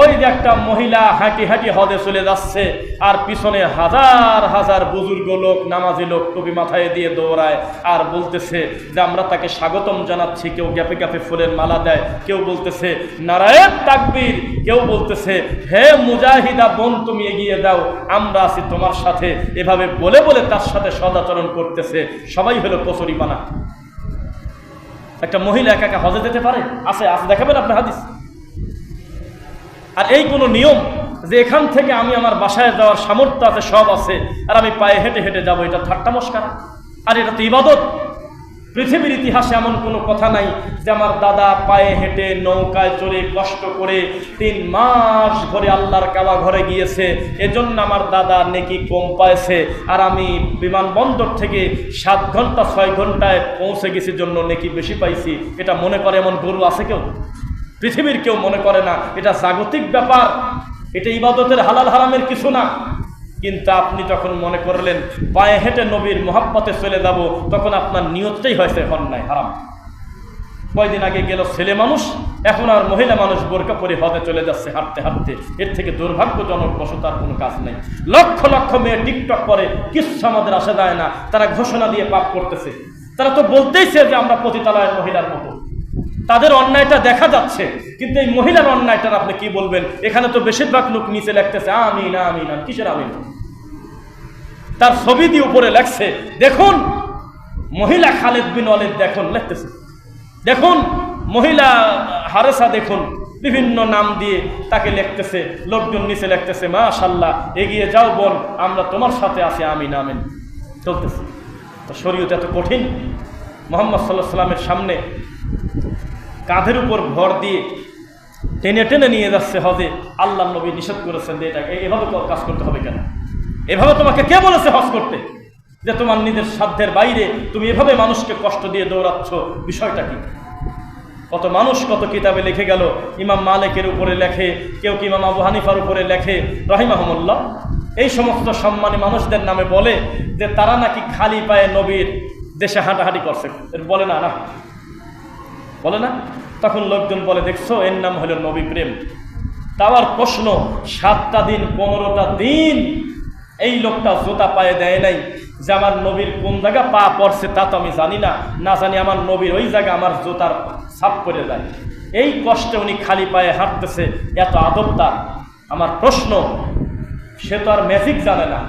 ওই যে একটা মহিলা হাঁটি হাঁটি হদে চলে যাচ্ছে, আর পিছনে হাজার হাজার বুজুর্গ লোক, নামাজি লোক টুপি মাথায় দিয়ে দৌড়ায়, আর বলতেছে যে, আমরা তাকে স্বাগতম জানাচ্ছি, কেউ গ্যাপে গ্যাপে ফুলের মালা দেয়। কেউ বলতেছে, নারায়ণ তাকবীর। কেউ বলতেছে, হে মুজাহিদা বোন, তুমি এগিয়ে দাও, আমরা আছি তোমার সাথে। এভাবে বলে বলে তার সাথে সদাচরণ করতেছে, সবাই হলো কচুরি বানা একটা মহিলা একা একা হজে যেতে পারে? আছে আছে, দেখাবেন আপনার হাদিস? আর এই কোনো নিয়ম যে এখান থেকে আমি আমার বাসায় যাওয়ার সামর্থ্য আছে, সব আছে, আর আমি পায়ে হেঁটে হেঁটে যাব, এটা ঠাট্টা মস্কার। আর এটা তো ইবাদত। পৃথিবীর ইতিহাসে এমন কোনো কথা নাই যে আমার দাদা পায়ে হেঁটে নৌকায় চড়ে কষ্ট করে তিন মাস ঘরে আল্লাহর কাবা ঘরে গিয়েছে। এজন্য আমার দাদা নেকি কম পাইছে। আর আমি বিমানবন্দর থেকে সাত ঘণ্টা, ছয় ঘন্টায় পৌঁছে গেছি জন্য নেকি বেশি পাইছি। এটা মনে করে এমন গরু আছে কেউ? পৃথিবীর কেউ মনে করে না, এটা জাগতিক ব্যাপার, এটা ইবাদতের হালাল হারামের কিছু না। কিন্তু আপনি যখন মনে করলেন, পায়ে হেঁটে নবীর মোহাব্বতে চলে যাব, তখন আপনার নিয়তটাই হয়েছে নাই হারাম। কয়দিন আগে গেল ছেলে মানুষ, এখন আর মহিলা মানুষ বোরকা পরে হদে চলে যাচ্ছে হাঁটতে হাঁটতে। এর থেকে দুর্ভাগ্যজনক বসতার কোনো কাজ নেই। লক্ষ লক্ষ মেয়ে টিকটক করে, কিচ্ছু আমাদের আসা যায় না, তারা ঘোষণা দিয়ে পাপ করতেছে। তারা তো বলতেইছে যে আমরা পতিতালয়ের মহিলার মতো। তাদের অন্যায়টা দেখা যাচ্ছে, কিন্তু এই মহিলার অন্যায়টার আপনি কি বলবেন? এখানে তো বেশিরভাগ লোক নিচে লেখতেছে আমি না আমি কিসের আমি না তার ছবি দিয়ে উপরে লেখছে, দেখুন, মহিলা খালেদ বিন অলিদ দেখুন, লিখতেছে। দেখুন, মহিলা হারেসা দেখুন। বিভিন্ন নাম দিয়ে তাকে লিখতেছে, লোকজন নিচে লিখতেছে মাশাল্লাহ এগিয়ে যাও বোন, আমরা তোমার সাথে আছি। আমি নামেন চলতেছে। তো শরীয়ত এত কঠিন। মোহাম্মদ সাল্লাহ সাল্লামের সামনে কাঁধের উপর ভর দিয়ে টেনে টেনে নিয়ে যাচ্ছে হজে। আল্লাহ নবী নিষেধ করেছেন যে এটাকে, এভাবে কাজ করতে হবে কেন? এভাবে তোমাকে কে বলেছে হজ করতে? যে তোমার নিজের সাধ্যের বাইরে তুমি এভাবে মানুষকে কষ্ট দিয়ে দৌড়াচ্ছ, বিষয়টা কি? কত মানুষ কত কিতাবে লিখে গেল, ইমাম মালিকের উপরে লেখে, কেউ কি ইমাম আবু হানিফার উপরে লেখে রহিম রহিমাহমুল্লাহ। এই সমস্ত সম্মানী মানুষদের নামে বলে যে তারা নাকি খালি পায়ে নবীর দেশে হাঁটাহাঁটি করছে। বলে না না। বলে না? তখন লোকজন বলে, দেখছ, এর নাম হলো নবী প্রেম। তাওয়ার প্রশ্ন, সাতটা দিন, পনেরোটা দিন এই লোকটা জোতা পায়ে দেয় নাই যে আমার নবীর কোন জায়গা পা পড়ছে তা তো আমি জানি না। না জানি আমার নবীর ওই জায়গা আমার জোতার ছাপ করে যায়। এই কষ্টে উনি খালি পায়ে হাঁটতেছে, এত আদব তার। আমার প্রশ্ন, সে তো আর ম্যাজিক জানে না,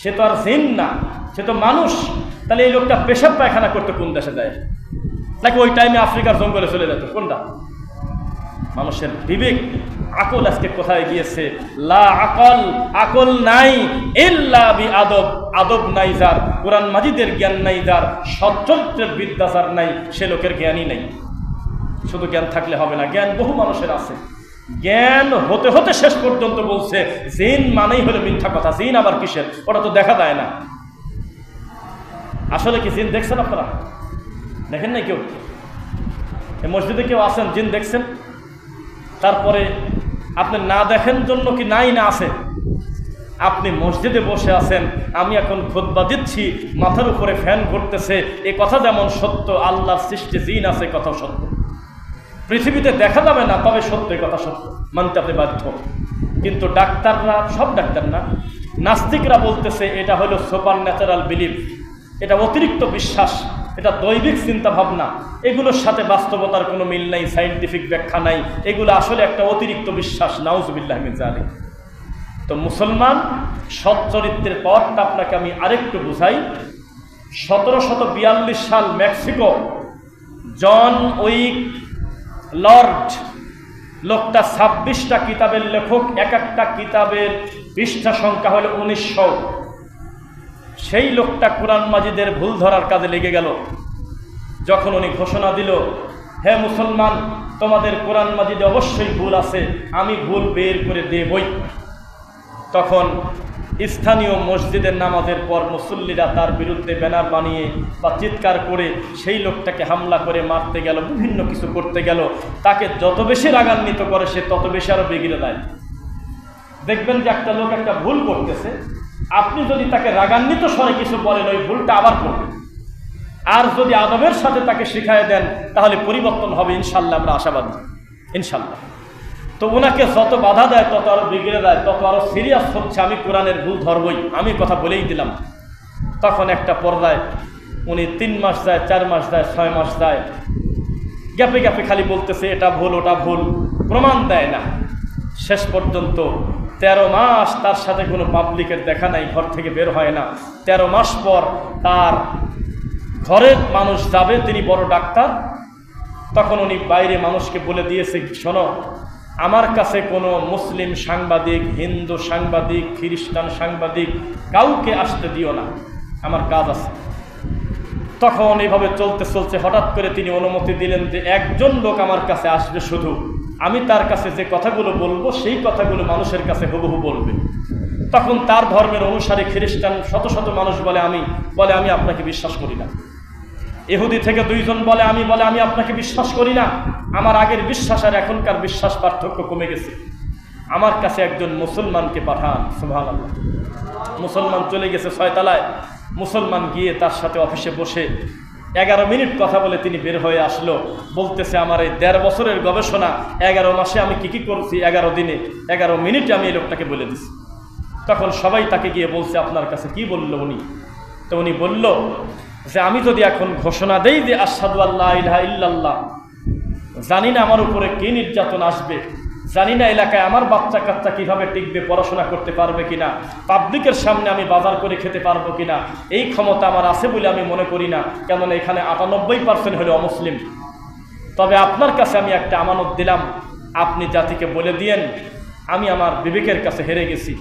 সে তো আর জিন না, সে তো মানুষ। তাহলে এই লোকটা পেশাব পায়খানা করতে কোন দেশে যায়? নাকি ওই টাইমে আফ্রিকার জঙ্গলে চলে যেত। কোনটা? মানুষের বিবেক। আকল আজকে কোথায় গিয়েছে? লা আকল আকল নাই বি আদব আদব নাই যার, কোরআন মাজিদের জ্ঞান নাই যার সচ্চরিত্রের বিদ্যা যার নাই, সে লোকের জ্ঞানই নেই। শুধু জ্ঞান থাকলে হবে না, জ্ঞান বহু মানুষের আছে। জ্ঞান হতে হতে শেষ পর্যন্ত বলছে, জিন মানেই হলো মিথ্যা কথা। জিন আবার কিসের? ওটা তো দেখা যায় না। আসলে কি জিন দেখছেন আপনারা? দেখেন না কেউ? এই মসজিদে কেউ আসেন জিন দেখছেন? তারপরে আপনি না দেখেন জন্য কি নাই না আছে? আপনি মসজিদে বসে আছেন, আমি এখন খুদ্া দিচ্ছি, মাথার উপরে ফ্যান ঘুরতেছে, এ কথা যেমন সত্য, আল্লাহর সৃষ্টি জিন আছে কথা সত্য। পৃথিবীতে দেখা যাবে না, তবে সত্য কথা সত্য। মানতে আপনি বাধ্য। কিন্তু ডাক্তাররা, সব ডাক্তার না, নাস্তিকরা বলতেছে, এটা হলো সুপার ন্যাচারাল বিলিভ এটা অতিরিক্ত বিশ্বাস। এটা দৈবিক চিন্তা ভাবনা এগুলোর সাথে বাস্তবতার কোনো মিল নাই সাইন্টিফিক ব্যাখ্যা নাই। এগুলো আসলে একটা অতিরিক্ত বিশ্বাস, নাউজবিল্লাহ জানি তো মুসলমান সৎ চরিত্রের পথটা আপনাকে আমি আরেকটু বুঝাই। সতেরো শত বিয়াল্লিশ সাল মেক্সিকো জন উইক লর্ড, লোকটা ছাব্বিশটা কিতাবের লেখক, এক একটা কিতাবের পৃষ্ঠা সংখ্যা হলো উনিশশো সেই লোকটা কোরআন মাজিদের ভুল ধরার কাজে লেগে গেল। যখন উনি ঘোষণা দিল, হে মুসলমান, তোমাদের কোরআন মাজিদে অবশ্যই ভুল আছে, আমি ভুল বের করে দেবই। তখন স্থানীয় মসজিদের নামাজের পর মুসল্লিরা তার বিরুদ্ধে ব্যানার বানিয়ে বা চিৎকার করে সেই লোকটাকে হামলা করে মারতে গেল, বিভিন্ন কিছু করতে গেল। তাকে যত বেশি রাগান্বিত করে সে তত বেশি আরও বিগড়ে দেয়। দেখবেন যে একটা লোক একটা ভুল করতেছে আপনি যদি তাকে রাগান্বিত স্বরে কিছু বলেন, ওই ভুলটা আবার করবেন। আর যদি আদবের সাথে তাকে শিখায় দেন, তাহলে পরিবর্তন হবে, ইনশাল্লাহ আমরা আশাবাদী। ইনশাল্লাহ। তো ওনাকে যত বাধা দেয়, তত আরও বিগড়ে দেয় তত আরও সিরিয়াস হচ্ছে, আমি কোরআনের ভুল ধরবই, আমি কথা বলেই দিলাম। তখন একটা পর্দায় উনি তিন মাস যায়, চার মাস যায়, ছয় মাস যায়, গ্যাপে গ্যাপে খালি বলতেছে, এটা ভুল, ওটা ভুল। প্রমাণ দেয় না। শেষ পর্যন্ত তেরো মাস তার সাথে কোনো পাবলিকের দেখা নাই, ঘর থেকে বের হয় না। তেরো মাস পর তার ঘরের মানুষ যাবে, তিনি বড় ডাক্তার। তখন উনি বাইরে মানুষকে বলে দিয়েছে, শোনো, আমার কাছে কোনো মুসলিম সাংবাদিক, হিন্দু সাংবাদিক, খ্রিস্টান সাংবাদিক কাউকে আসতে দিও না। আমার কাজ আছে। তখন এইভাবে চলতে চলতে হঠাৎ করে তিনি অনুমতি দিলেন যে একজন লোক আমার কাছে আসবে শুধু। আমি তার কাছে যে কথাগুলো বলব, সেই কথাগুলো মানুষের কাছে হুবহু বলবে। তখন তার ধর্মের অনুসারে খ্রিস্টান শত শত মানুষ বলে আমি বলে আমি আপনাকে বিশ্বাস করি না। এহুদি থেকে দুইজন বলে আমি বলে আমি আপনাকে বিশ্বাস করি না। আমার আগের বিশ্বাস আর এখনকার বিশ্বাস পার্থক্য কমে গেছে। আমার কাছে একজন মুসলমানকে পাঠান সুভান মুসলমান চলে গেছে ছয়তলায়। মুসলমান গিয়ে তার সাথে অফিসে বসে এগারো মিনিট কথা বলে তিনি বের হয়ে আসলো। বলতেছে, আমার এই দেড় বছরের গবেষণা, এগারো মাসে আমি কি কি করছি এগারো দিনে? এগারো মিনিটে আমি এই লোকটাকে বলে দিছি। তখন সবাই তাকে গিয়ে বলছে, আপনার কাছে কি বলল উনি? তো উনি বলল যে, আমি যদি এখন ঘোষণা দেই যে আসাদু আল্লাহ ইলাহা ইল্লাল্লাহ, জানি না আমার উপরে কি নির্যাতন আসবে। জানি না এলাকায় আমার বাচ্চা কাচ্চা কীভাবে টিকবে, পড়াশোনা করতে পারবে কিনা পাবলিকের সামনে আমি বাজার করে খেতে পারব কিনা, এই ক্ষমতা আমার আছে বলে আমি মনে করি না, কেননা এখানে আটানব্বই পার্সেন্ট হলো অমুসলিম। তবে আপনার কাছে আমি একটা আমানত দিলাম, আপনি জাতিকে বলে দিয়েন, আমি আমার বিবেকের কাছে হেরে গেছি।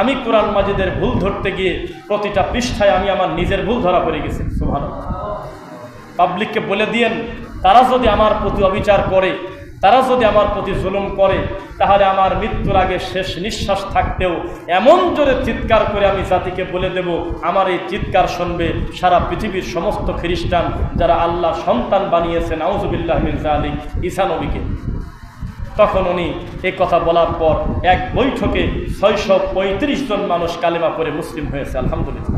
আমি কোরআন মাজিদের ভুল ধরতে গিয়ে প্রতিটা পৃষ্ঠায় আমি আমার নিজের ভুল ধরা পড়ে গেছি সুভান পাবলিককে বলে দিয়েন, তারা যদি আমার প্রতি অবিচার করে তারা যদি আমার প্রতি জুলুম করে, তাহলে আমার মৃত্যুর আগে শেষ নিঃশ্বাস থাকতেও এমন জোরে চিৎকার করে আমি জাতিকে বলে দেব, আমার এই চিৎকার শুনবে সারা পৃথিবীর সমস্ত খ্রিস্টান যারা আল্লাহ সন্তান বানিয়েছেন আউজুবিল্লাহ মির্জা আলী ঈসা নবীকে। তখন উনি এ কথা বলার পর এক বৈঠকে ছয়শো পঁয়ত্রিশ জন মানুষ কালেমা পরে মুসলিম হয়েছে, আলহামদুলিল্লাহ।